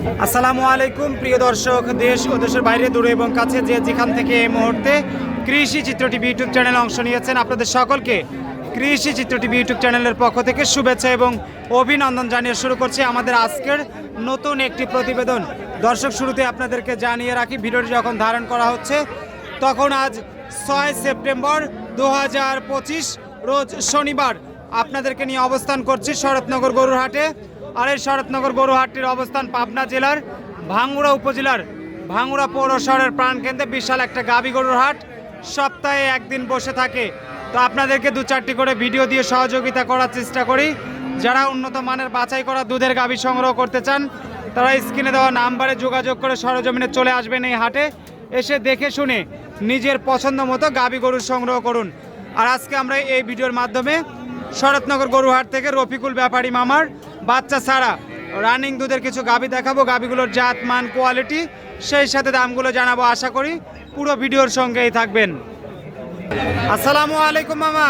আসসালামু আলাইকুম, প্রিয় দর্শক, দেশ ও দেশের বাইরে, দূরে এবং কাছে যে যেখান থেকে এই মুহূর্তে কৃষি চিত্র টিভি ইউটিউব চ্যানেলে অংশ নিয়েছেন, আপনাদের সকলকে কৃষি চিত্র টিভি ইউটিউব চ্যানেলের পক্ষ থেকে শুভেচ্ছা এবং অভিনন্দন জানিয়ে শুরু করছি আমাদের আজকের নতুন একটি প্রতিবেদন। দর্শক, শুরুতে আপনাদেরকে জানিয়ে রাখি, ভিডিওটি যখন ধারণ করা হচ্ছে, তখন আজ ছয় সেপ্টেম্বর দু হাজার পঁচিশ, রোজ শনিবার আপনাদেরকে নিয়ে অবস্থান করছি শরৎনগর গরুরহাটে। আর এই শরৎনগর গরুহাটটির অবস্থান পাবনা জেলার ভাঙ্গুড়া উপজেলার ভাঙ্গুড়া পৌর শহরের প্রাণকেন্দ্রে বিশাল একটা গাবি গরুর হাট। সপ্তাহে একদিন বসে থাকে। তো আপনাদেরকে দু চারটি করে ভিডিও দিয়ে সহযোগিতা করার চেষ্টা করি। যারা উন্নত মানের বাছাই করা দুধের গাবি সংগ্রহ করতে চান, তারা স্ক্রিনে দেওয়া নাম্বারে যোগাযোগ করে সরজমিনে চলে আসবেন এই হাটে। এসে দেখে শুনে নিজের পছন্দ মতো গাবি গরু সংগ্রহ করুন। আর আজকে আমরা এই ভিডিওর মাধ্যমে শরৎনগর গরুহাট থেকে রফিকুল ব্যাপারী মামার বাচ্চা ছাড়া রানিং দুধের কিছু গাবি দেখাবো। গাবিগুলোর জাত, মান, কোয়ালিটি, সেই সাথে দামগুলো জানাব আশা করি। পুরো ভিডিওর সঙ্গেই থাকবেন। আসসালামু আলাইকুম মামা।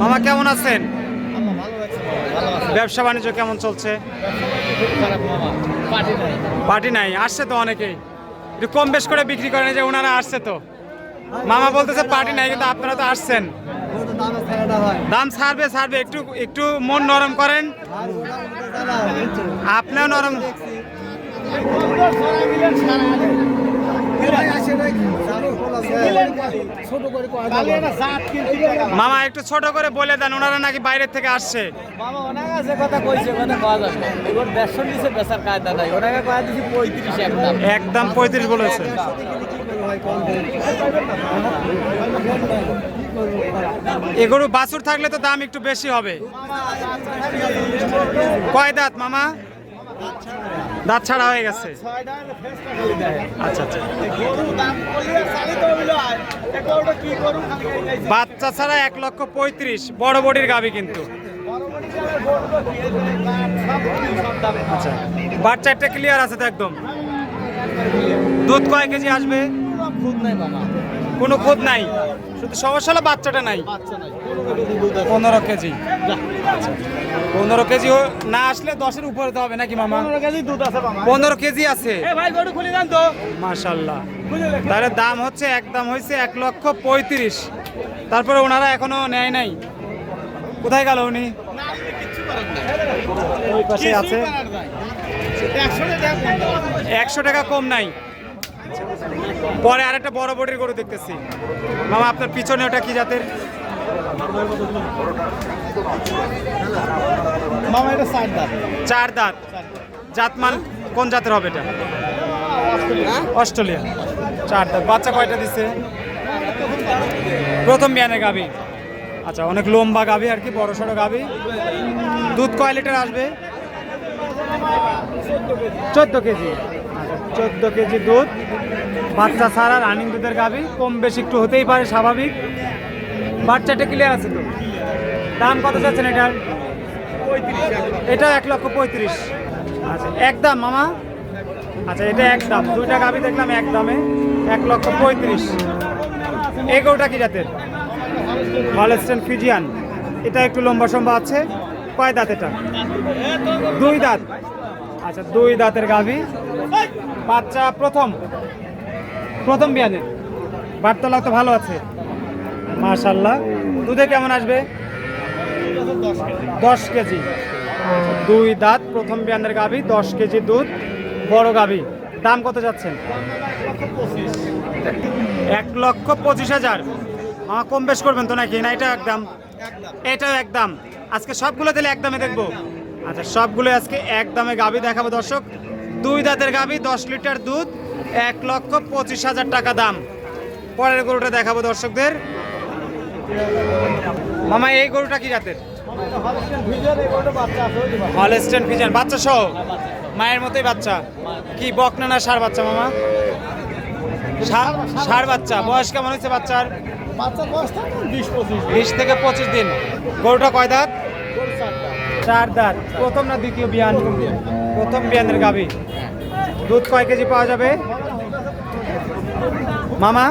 মামা, কেমন আছেন? ব্যবসা বাণিজ্য কেমন চলছে? পার্টি নাই, আসছে তো অনেকেই। একটু কম বেশ করে বিক্রি করেন যে ওনারা আসছে তো। মামা বলতেছে পার্টি নাই, কিন্তু আপনারা তো আসছেন। দাম ছাড়বে ছাড়বে। একটু একটু মন নরম করেন। আপনিও নরম মামা একটু ছোট করে বলে দেন ওনারা নাকি বাইরের থেকে আসছে। মামা ওনাকে আছে কথা কইছে কথা কওয়া যাবে এবার দেড়শো নিচে বেচার কায়দা নাই। ওনাকে কয়া দিছি পঁয়ত্রিশ একদম একদম পঁয়ত্রিশ বলেছে। এগুলো বাছুর থাকলে তো দাম একটু বেশি হবে। কয় দাঁত মামা? দাঁত ছাড়া হয়ে গেছে। আচ্ছা আচ্ছা। বাচ্চা ছাড়া এক লক্ষ পঁয়ত্রিশ, বড় বডির গাবি কিন্তু। আচ্ছা। বাচ্চা একটা ক্লিয়ার আছে তো একদম। দুধ কয় কেজি আসবে? খুদ নাই মামা কোনো খুদ নাই? শুধু সমস্যা হলো বাচ্চাটা নাই। পনেরো কেজি পনেরো কেজি। না আসলে দশের উপরে তো হবে নাকি মামা? পনেরো কেজি আছে বুঝে তাহলে দাম হচ্ছে একদম হয়েছে এক লক্ষ পঁয়ত্রিশ। তারপরে ওনারা এখনও নেয় নাই। কোথায় গেল উনি? ওই পাশে আছে। একশো টাকা কম নাই। পরে আর একটা বড় বডির গরু দেখতেছি। মামা আপনার পিছনে ওটা কি জাতের? মামা এটা সাইড দাম চার দাঁত। জাতমান কোন জাতের হবে এটা? অস্ট্রেলিয়া। চার দাঁত। বাচ্চা কয়টা দিচ্ছে প্রথম বিয়ানের গাবি আচ্ছা অনেক লম্বা গাবি আর কি বড় সড়ো গাবি দুধ কয় লিটার আসবে? চোদ্দ কেজি। আচ্ছা চোদ্দ কেজি দুধ। বাচ্চা ছাড়া রানিং দুধের গাবি কম বেশি একটু হতেই পারে, স্বাভাবিক। বাচ্চাটা ক্লিয়ার আছে তো? দাম কত যাচ্ছেন এটার? এটা এক লক্ষ পঁয়ত্রিশ। আচ্ছা একদম মামা? আচ্ছা এটা একদম দুইটা গাবি দেখলাম একদমে এক লক্ষ পঁয়ত্রিশ। এগোটা কি জাতের? হলস্টেন ফিজিয়ান এটা একটু লম্বা সম্বা আছে। কয় দাঁত এটা? দুই দাঁত। আচ্ছা দুই দাঁতের গাভি। বাচ্চা প্রথম। প্রথম বিয়ানের বার্তলা তো ভালো আছে। মাশাল্লাহ। দুধে কেমন আসবে? দশ কেজি। দুই দাঁত, প্রথম বিয়ানের গাভি, দশ কেজি দুধ, বড় গাভি। দাম কত যাচ্ছেন? এক লক্ষ পঁচিশ হাজার। আমার কম বেশ করবেন তো নাকি? না এটা একদম এটাও একদম আজকে সবগুলো দিলে একদমে দেখব। আচ্ছা সবগুলো আজকে একদমে গাভি দেখাবো দর্শক। দুই দাঁতের গাভি দশ লিটার দুধ এক লক্ষ পঁচিশ হাজার টাকা দাম। পরের গরুটা দেখাবো দর্শকদের। মামা এই গরুটা কি জাতের? হলস্টেন ফিজান বাচ্চা সহ? মায়ের মতোই বাচ্চা। কি বকনা না সার বাচ্চা মামা? ষাঁড় বাচ্চা। বয়স কেমন হয়েছে বাচ্চার? বিশ থেকে পঁচিশ দিন। গরুটা কয় দাঁত? চার প্রথম না দ্বিতীয় বিয়ান? প্রথম বিয়ানের গাভী। দুধ কয় কেজি পাওয়া যাবে? মামা?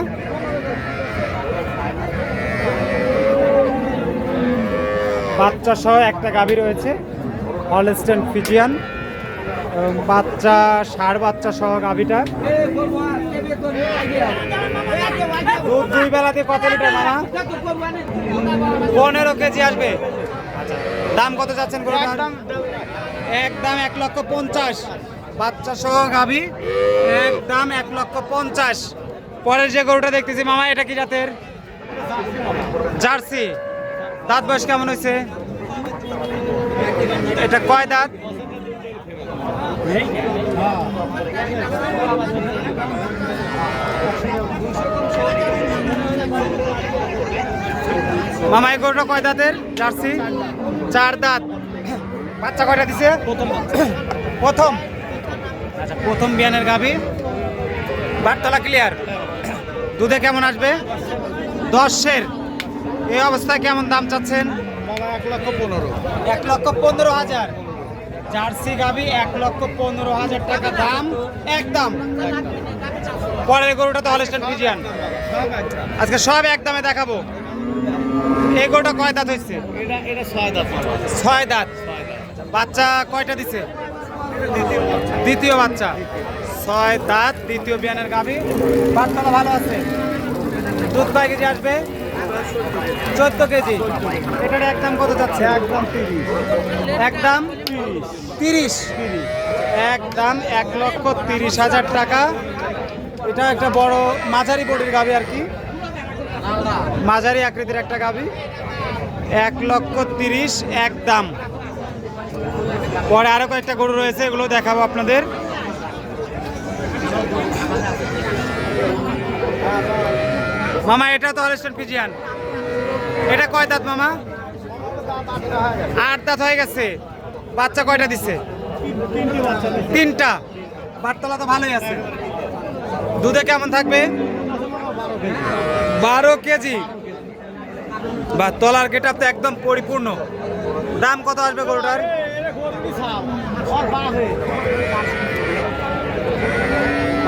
বাচ্চা সহ একটা গাভী রয়েছে, হলস্টেন ফিজিয়ান। বাচ্চা, ষাড় বাচ্চা সহ গাভিটা। দুধ দুই বেলাতে কত লিটার মামা? পনেরো কেজি আসবে। দাম কত যাচ্ছেন গরুটার একদম এক লক্ষ পঞ্চাশ। বাচ্চা সহ গাভি। একদম এক লক্ষ পঞ্চাশ। পরের যে গরুটা দেখতেছি মামা এটা কি জাতের? জার্সি। দাঁত বয়স কেমন হয়েছে? এটা কয় দাঁত? মামা এই গরুটা কয় দাঁতের? জার্সি? চার দাঁত। বাচ্চা কয়টা দিছে? প্রথম প্রথম? আচ্ছা প্রথম বিয়ানের গাভি। বারতলা ক্লিয়ার দুধে কেমন আসবে? দশের। এই অবস্থায় কেমন দাম চাচ্ছেন? এক লক্ষ পনেরো। এক লক্ষ পনেরো হাজার। জার্সি গাভি এক লক্ষ পনেরো হাজার টাকা দাম। একদম। পরের গরুটা তো হলস্টেন ফিজিয়ান আজকে সব একদমে দেখাবো। এই গরুটা কয় দাঁত হয়েছে? এটা এটা ছয় দাঁত ছয় দাঁত। বাচ্চা কয়টা দিছে? দ্বিতীয় বাচ্চা। ছয় দাঁত দ্বিতীয় বিয়ানের গাভি। বাচ্চাটা ভালো আছে? দুধ কয় কেজি আসবে? চোদ্দ কেজি। এটার একদম কত যাচ্ছে? একদম তিরিশ। একদম তিরিশ। একদম এক লক্ষ তিরিশ হাজার টাকা। এটা একটা বড় মাঝারি বডির গাভি আর কি। মাঝারি আকৃতির একটা গাভি এক লক্ষ তিরিশ, এক দাম। পরে আরও কয়েকটা গরু রয়েছে, এগুলো দেখাবো আপনাদের। মামা, এটা তো হলস্টেন ফিজিয়ান এটা কয় দাঁত মামা? আট দাঁত হয়ে গেছে। বাচ্চা কয়টা দিচ্ছে তিনটি। বাটতলা তো ভালোই আছে। দুধে কেমন থাকবে? বারো কেজি। বা তলার গেট তো একদম পরিপূর্ণ। দাম কত আসবে গরুটার?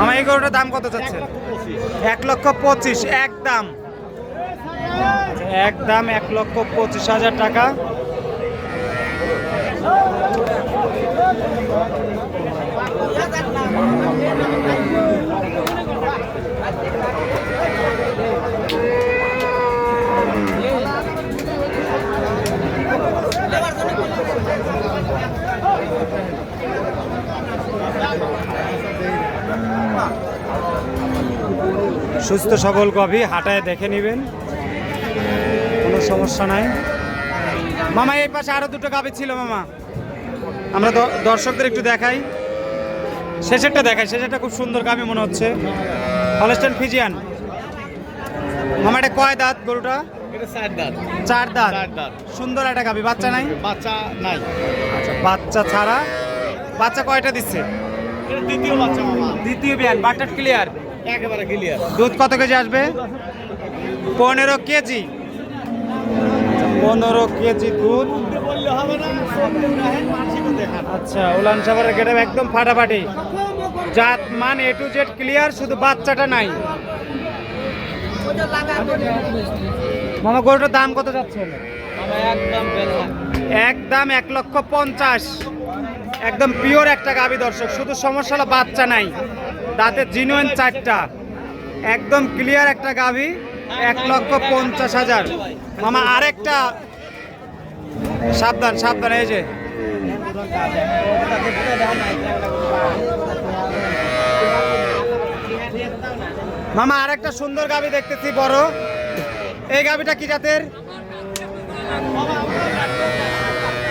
আমার এই গরুটার দাম কত চাচ্ছে এক লক্ষ পঁচিশ এক দাম এক দাম এক লক্ষ পঁচিশ হাজার টাকা। সুস্থ সবল গভী হাঁটায় দেখে নেবেন। কোনো সমস্যা নাই। মামা এই পাশে আরও দুটো গাভী ছিল মামা। আমরা দর্শকদের একটু দেখাই। শেষেরটা দেখাই শেষেরটা খুব সুন্দর গাভী মনে হচ্ছে। Holstein Friesian. মামা এটা কয় দাঁত গরুটা? চার দাঁত। সুন্দর একটা গাভী বাচ্চা নাই? বাচ্চা নাই। আচ্ছা বাচ্চা ছাড়া। বাচ্চা কয়টা দিচ্ছে? দ্বিতীয় বাচ্চা মামা। দ্বিতীয় বিয়ান বাটার ক্লিয়ার ক্লিয়ার দুধ কত কেজি আসবে? পনেরো কেজি। পনেরো কেজি দুধ। আচ্ছা উলান সাভারের গেটে একদম ফাটাফাটি। জাত, মান এ টু জেড ক্লিয়ার শুধু বাচ্চাটা নাই। মামা, গরুটার দাম কত যাচ্ছে? একদম এক লক্ষ পঞ্চাশ। একদম পিওর একটা গাবি দর্শক, শুধু সমস্যা হলো বাচ্চা নাই। দাঁতের জিনুয়েন চারটা। একদম ক্লিয়ার একটা গাভী, এক লক্ষ পঞ্চাশ হাজার। মামা, আরেকটা। সাবধান সাবধান, এই যে। মামা, আরেকটা সুন্দর গাভি দেখতেছি, বড়। এই গাভিটা কি জাতের?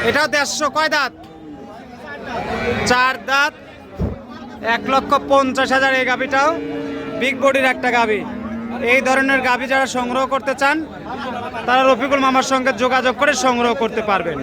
এটাও দেড়শো। কয় দাঁত? চার দাঁত। এক লক্ষ পঞ্চাশ হাজার এই গাভিটাও বিগ বডির একটা গাভি। এই ধরনের গাভি যারা সংগ্রহ করতে চান, তারা রফিকুল মামার সঙ্গে যোগাযোগ করে সংগ্রহ করতে পারবেন।